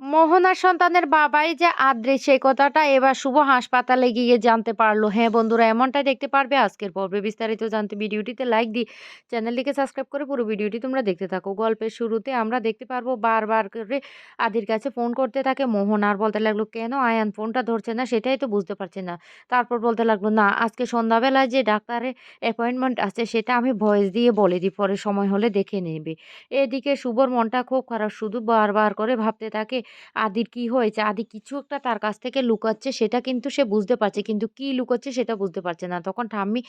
মোহনার সন্তানের বাবাই যে আদ্রি, সেই কথাটা এবার শুভ হাসপাতালে গিয়ে জানতে পারল। হ্যাঁ বন্ধুরা, এমনটাই দেখতে পারবে। আজকের পর্বে বিস্তারিত জানতে ভিডিওটিতে লাইক দিই চ্যানেলটিকে সাবস্ক্রাইব করে পুরো ভিডিওটি তোমরা দেখতে থাকো। গল্পের শুরুতে আমরা দেখতে পারব, বারবার করে আদির কাছে ফোন করতে থাকে। মোহন আর বলতে লাগল, কেন আয়ান ফোনটা ধরছে না? সেটাই তো বুঝতে পারছে না। তারপর বলতে লাগল, না, আজকে সন্ধ্যাবেলায় যে ডাক্তারের অ্যাপয়েন্টমেন্ট আছে, সেটা আমি ভয়েস দিয়ে বলে দিই। পরে সময় হলে দেখে নেবে। এদিকে শুভর মনটা খুব খারাপ। শুধু বারবার করে ভাবতে থাকে আদির কি হয়েছে, আদি কিছু একটা তার কাছ থেকে লুকাচ্ছে, সেটা কিন্তু সে বুঝতে পারছে। কিন্তু কি লুকাচ্ছে সেটা বুঝতে পারছে না। তখন ঠাম্মি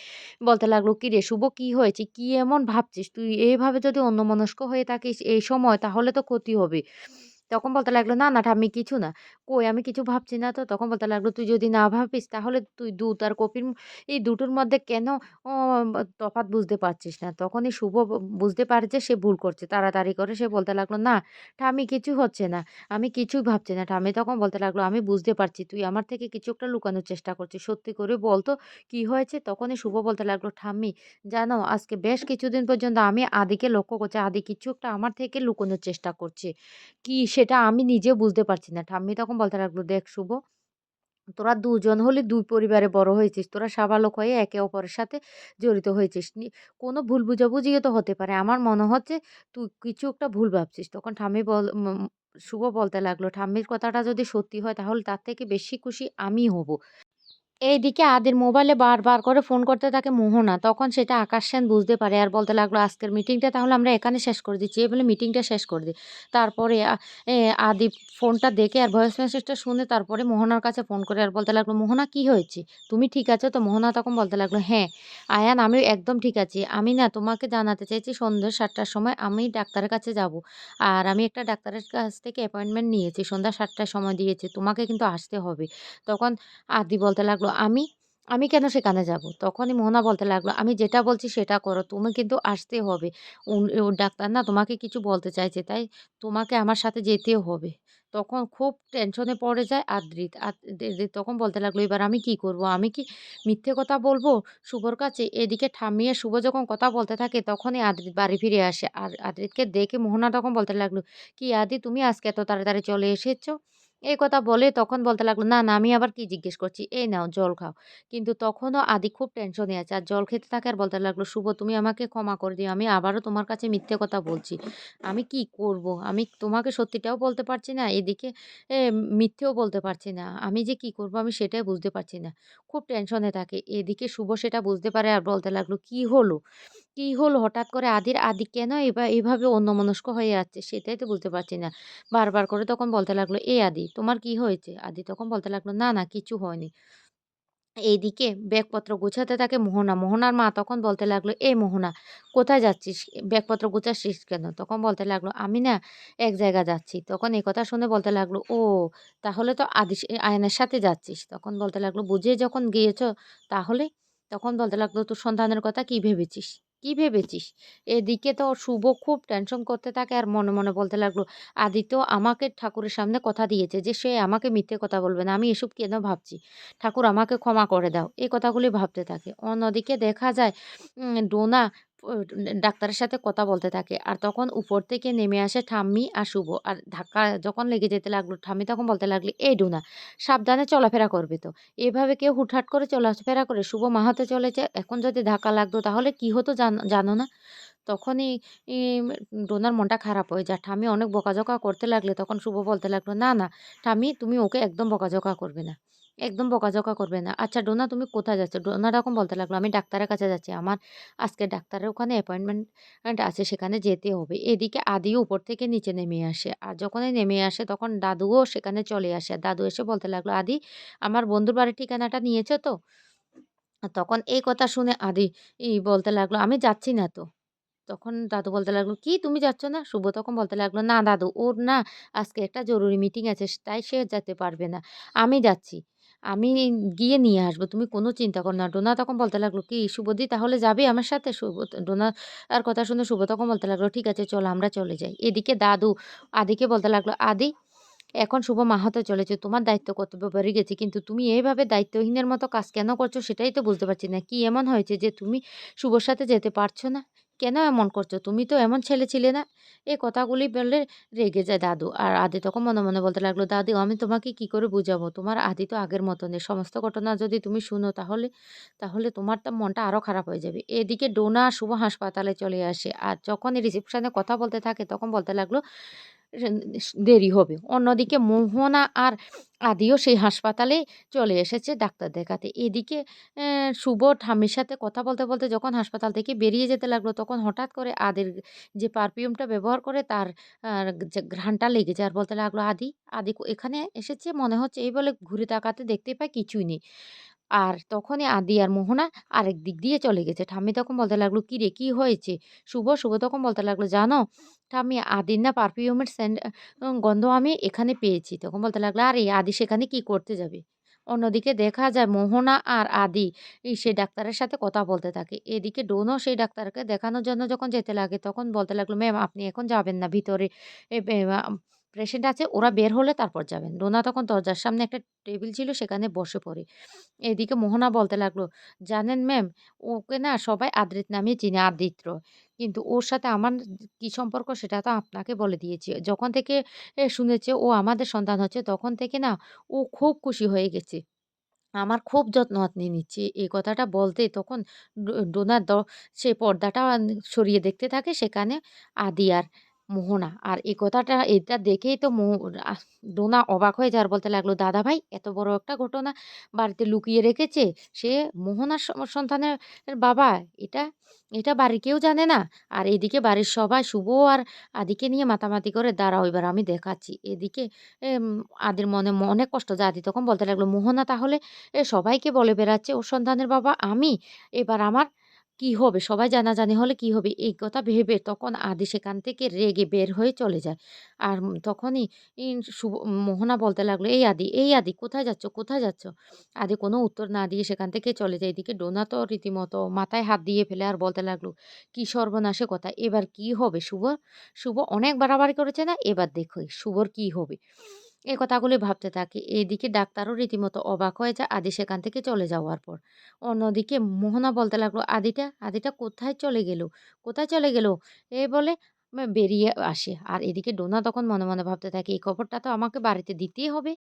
বলতে লাগল, কি রে শুভ, কি হয়েছে? কি এমন ভাবছিস? তুই এইভাবে যদি অন্যমনস্ক হয়ে থাকিস এই সময়, তাহলে তো ক্ষতি হবে। তখন বলতে লাগল, না না, ঠাম্মি, কিছু না। কই, আমি কিছু ভাবছি না তো? তখন বলতে লাগল, তুই যদি না ভাবিস, তাহলে তুই দুধ আর কপির এই দুটোর মধ্যে কেন তফাৎ বুঝতে পারছিস না? তখনই শুভ বুঝতে পারে যে সে ভুল করছে, তাড়াতাড়ি করে সে বলতে লাগল, না, ঠাম্মি, কিছু হচ্ছে না, আমি কিছুই ভাবছি না। ঠাম্মি তখন বলতে লাগল, আমি বুঝতে পারছি, তুই আমার থেকে কিছু একটা লুকানোর চেষ্টা করছিস, সত্যি করে বলতো কি হয়েছে? তখনই শুভ বলতে লাগল, ঠাম্মি, জানো, আজকে বেশ কিছুদিন পর্যন্ত আমি আদিকে লক্ষ্য করছি, আদি কিছু একটা আমার থেকে লুকানোর চেষ্টা করছে। কি সেটা আমি নিজে বুঝতে পারছি না। ঠাম্মি তখন বলতে লাগল, দেখ শুভ, তোরা দুজন হলে দুই পরিবারে বড় হয়েছিস। তোরা সাবালক হয়ে একে অপরের সাথে জড়িত হয়েছিস। কোনো ভুল বুঝাবুঝিও তো হতে পারে। আমার মনে হচ্ছে তুই কিছু একটা ভুল ভাবছিস। তখন ঠাম্মি বল শুভ বলতে লাগল, ঠাম্মির কথাটা যদি সত্যি হয় তাহলে তার থেকে বেশি খুশি আমি হব। এইদিকে আদির মোবাইলে বারবার করে ফোন করতে থাকে মোহনা। তখন সেটা আকাশ সেন বুঝতে পারে আর বলতে লাগল আজকের মিটিংটা তাহলে আমরা এখানে শেষ করে দিচ্ছি। এই বলে মিটিংটা শেষ করে দিই। তারপরে আদি ফোনটা দেখে আর ভয়েস মেসেজটা শুনে তারপরে মোহনার কাছে ফোন করে আর বলতে লাগল মোহনা কি হয়েছে? তুমি ঠিক আছো? তো মোহনা তখন বলতে লাগল হ্যাঁ আয়ান আমি একদম ঠিক আছি। আমি না তোমাকে জানাতে চাইছি সন্ধ্যে সাতটার সময় আমি ডাক্তারের কাছে যাব। আর আমি একটা ডাক্তারের কাছ থেকে অ্যাপয়েন্টমেন্ট নিয়েছি সন্ধ্যা সাতটার সময় দিয়েছি। তোমাকে কিন্তু আসতে হবে। তখন আদি বলতে লাগল, "আমি? আমি কেন সেখানে যাব?" তখনই মোহনা বলতে লাগল, "আমি যেটা বলছি সেটা করো। তুমি কিন্তু আসতে হবে। ডাক্তার না তোমাকে কিছু বলতে চাইছে, তাই তোমাকে আমার সাথে যেতেও হবে।" তখন খুব টেনশনে পড়ে যায় আদ্রিত। আদ্রিত তখন বলতে লাগল, "এবার আমি কি করব? আমি কি মিথ্যে কথা বলব শুভর কাছে?" এদিকে থামিয়ে শুভ যখন কথা বলতে থাকে তখনই আদ্রিত বাড়ি ফিরে আসে। আর আদ্রিতকে দেখে মোহনা তখন বলতে লাগল, "কি আদি তুমি আজকে এত তাড়াতাড়ি চলে এসেছ?" এই কথা বলে তখন বলতে লাগল, "না, না আমি আবার কি জিজ্ঞেস করছি? এই নাও জল খাও।" কিন্তু তখনও আদি খুব টেনশনে আছে। আর জল খেতে থাকে আর বলতে লাগল, "শুভ তুমি আমাকে ক্ষমা করে দিও। আমি আবারও তোমার কাছে মিথ্যে কথা বলছি। আমি কি করব? আমি তোমাকে সত্যিটাও বলতে পারছি না, এদিকে মিথ্যেও বলতে পারছি না। আমি যে কি করব আমি সেটাই বুঝতে পারছি না।" খুব টেনশনে থাকে। এদিকে শুভ সেটা বুঝতে পারে আর বলতে লাগল, "কি হলো? কি হলো হঠাৎ করে আদির আদি কেন এবার এভাবে অন্যমনস্ক হয়ে যাচ্ছে সেটাই তো বুঝতে পারছি না।" বারবার করে তখন বলতে লাগল, "এ আদি তোমার কি হয়েছে?" আদি তখন বলতে লাগল, "না, না কিছু হয়নি।" এইদিকে ব্যাগপত্র গোছাতে থাকে মোহনা। মোহনার মা তখন বলতে লাগল, "এ মোহনা কোথায় যাচ্ছিস? ব্যাগপত্র গোছাচ্ছিস কেন?" তখন বলতে লাগল, "আমি না এক জায়গা যাচ্ছি।" তখন এই কথা শুনে বলতে লাগল, "ও তাহলে তো আদি আয়ানের সাথে যাচ্ছিস?" তখন বলতে লাগল, "বুঝে যখন গিয়েছ তাহলে?" তখন বলতে লাগল, "তোর সন্তানের কথা কি ভেবেছিস? কি ভেবেছিস?" এদিকে তো শুভ খুব টেনশন করতে থাকে আর মনে, মনে বলতে লাগল, "আদিত্য আমাকে ঠাকুরের সামনে কথা দিয়েছে যে সে আমাকে মিথ্যে কথা বলবে না। আমি এসব কেন ভাবছি? ঠাকুর আমাকে ক্ষমা করে দাও। এই কথাগুলি ভাবতে থাকে। অন্যদিকে দেখা যায় ডোনা ডাক্তারের সাথে কথা বলতে থাকে। আর তখন উপর থেকে নেমে আসে ঠাম্মি আর শুভ। আর ধাক্কা যখন লেগে যেতে লাগল, ঠাম্মি তখন বলতে লাগল, "এই ডোনা সাবধানে চলাফেরা করবে তো। এভাবে কেউ হুটহাট করে চলাফেরা করে? শুভ মাহাতে চলেছে। এখন যদি ধাক্কা লাগতো তাহলে কি হতো জান না?" তখনই ডোনার মনটা খারাপ হয়ে যায়। ঠাম্মি অনেক বকাঝকা করতে লাগলে তখন শুভ বলতে লাগল, "না, না ঠাম্মি তুমি ওকে একদম বকাঝকা করবে না। একদম বকাঝকা করবে না। আচ্ছা ডোনা তুমি কোথায় যাচ্ছ?" ডোনা তখন বলতে লাগল, "আমি ডাক্তারের কাছে যাচ্ছি। আমার আজকে ডাক্তারের ওখানে অ্যাপয়েন্টমেন্ট আছে সেখানে যেতে হবে।" এদিকে আদিও উপর থেকে নিচে নেমে আসে। আর যখনই নেমে আসে তখন দাদুও সেখানে চলে আসে। দাদু এসে বলতে লাগল, "আদি আমার বন্ধুর বাড়ির ঠিকানাটা নিয়েছো তো?" তখন এই কথা শুনে আদি বলতে লাগল, "আমি যাচ্ছি না তো।" তখন দাদু বলতে লাগল, "কি তুমি যাচ্ছ না?" শুভ তখন বলতে লাগল, "না দাদু ওর না আজকে একটা জরুরি মিটিং আছে তাই সে যেতে পারবে না। আমি যাচ্ছি। আমি গিয়ে নিয়ে আসব। তুমি কোনো চিন্তা করো না।" ডোনা তখন বলতে লাগল, "কি শুভদি তাহলে যাবে আমার সাথে?" শুভ ডোনা আর কথা শুনে শুভ তখন বলতে লাগল, "ঠিক আছে চলো আমরা চলে যাই।" এদিকে দাদু আদিকে বলতে লাগল, "আদি এখন শুভ মা হতে চলেছে। তোমার দায়িত্ব কর্তব্য বেড়ে গেছে। কিন্তু তুমি এইভাবে দায়িত্বহীনের মতো কাজ কেন করছ সেটাই তো বুঝতে পারছি না। কি এমন হয়েছে যে তুমি শুভর সাথে যেতে পারছ না? কেন এমন করছ? তুমি তো এমন ছেলে ছিলে না। এই কথাগুলি বললে রেগে যায় দাদু। আর আদি তখন মনে মনে বলতে লাগল, দাদু, আমি তোমাকে কি করে বুঝাবো? তোমার আদি তো আগের মতো নেই সমস্ত ঘটনা যদি তুমি শুনো তাহলে তাহলে তোমার তো মনটা আরও খারাপ হয়ে যাবে। এদিকে ডোনা শুভ হাসপাতালে চলে আসে। আর যখন রিসেপশানে কথা বলতে থাকে, তখন বলতে লাগল দেরি হবে। অন্যদিকে মোহনা আর আদিও সেই হাসপাতালে চলে এসেছে ডাক্তার দেখাতে। এদিকে শুভ ঠাম্মির সাথে কথা বলতে বলতে যখন হাসপাতাল থেকে বেরিয়ে যেতে লাগল, তখন হঠাৎ করে আদির যে পারফিউমটা ব্যবহার করে তার ঘ্রাণটা লেগে যায় আর বলতে লাগল, আদি আদি এখানে এসেছে? মনে হচ্ছে, এই বলে ঘুরে তাকাতে দেখতে পাই কিছুই নেই। আর তখনই আদি আর মোহনা আরেক দিক দিয়ে চলে গেছে। ঠাম্মি তখন বলতে লাগল, কী রে, কী হয়েছে? শুভ শুভ তখন বলতে লাগল, জানো, ঠাম্মি আদির না পারফিউমের সেন্ট গন্ধ আমি এখানে পেয়েছি। তখন বলতে লাগল, আরে, আদি সেখানে কি করতে যাবে? অন্যদিকে দেখা যায় মোহনা আর আদি সেই ডাক্তারের সাথে কথা বলতে থাকে। এদিকে ডোনও সেই ডাক্তারকে দেখানোর জন্য যখন যেতে লাগে, তখন বলতে লাগল, ম্যাম, আপনি এখন যাবেন না ভিতরে। পেশেন্ট আছে, ওরা বের হলে তারপর যাবেন। ডোনা তখন দরজার সামনে একটা টেবিল ছিল, সেখানে বসে পড়ে। এদিকে মোহনা বলতে লাগল, জানেন ম্যাম, ওকে না সবাই আদ্রিত নামে চিনে আদিত্য কিন্তু ওর সাথে আমার কি সম্পর্ক সেটা তো আপনাকে বলে দিয়েছি। যখন থেকে শুনেছে ও আমাদের সন্তান হচ্ছে, তখন থেকে না ও খুব খুশি হয়ে গেছে। আমার খুব যত্ন আপনি নিচ্ছে। এই কথাটা বলতে তখন ডোনার দ, সে পর্দাটা সরিয়ে দেখতে থাকে, সেখানে আদি আর মোহনা। আর এই কথাটা, এটা দেখেই তো ডোনা অবাক হয়ে যায় আর বলতে লাগল, দাদা ভাই, এত বড় একটা ঘটনা বাড়িতে লুকিয়ে রেখেছে। সে মোহনার সন্তানের বাবা। এটা এটা বাড়ির কেউ জানে না। আর এদিকে বাড়ির সবাই শুভ আর আদিকে নিয়ে মাতামাতি করে, দাঁড়াও এবার আমি দেখাচ্ছি। এদিকে আদির মনে অনেক কষ্ট যায়। আদি তখন বলতে লাগল, মোহনা তাহলে সবাইকে বলে বেড়াচ্ছে, ওর সন্তানের বাবা, আমি। এবার আমার কি হবে? সবাই জানাজানি হলে কি হবে? এই কথা ভেবে তখন আদি সেখান থেকে রেগে বের হয়ে চলে যায়। আর তখনই মোহনা বলতে লাগল, এই আদি এই আদি, কোথায় যাচ্ছ? কোথায় যাচ্ছ? আদি কোনো উত্তর না দিয়ে সেখান থেকে চলে যায়। এদিকে ডোনা তো রীতিমতো মাথায় হাত দিয়ে ফেলে আর বলতে লাগল, কি সর্বনাশে কথা, এবার কি হবে শুভ? শুভ অনেক বাড়াবাড়ি করেছে না? এবার দেখো শুভর কি হবে? এই কথাগুলি ভাবতে থাকে। এদিকে ডাক্তারও রীতিমতো অবাক হয়ে যায় আদি সেখান থেকে চলে যাওয়ার পর। অন্যদিকে মোহনা বলতে লাগল, আদিটা আদিটা কোথায় চলে গেল? কোথায় চলে গেল? এ বলে বেরিয়ে আসে। আর এদিকে ডোনা তখন মনে মনে ভাবতে থাকে, এই খবরটা তো আমাকে বাড়িতে দিতেই হবে।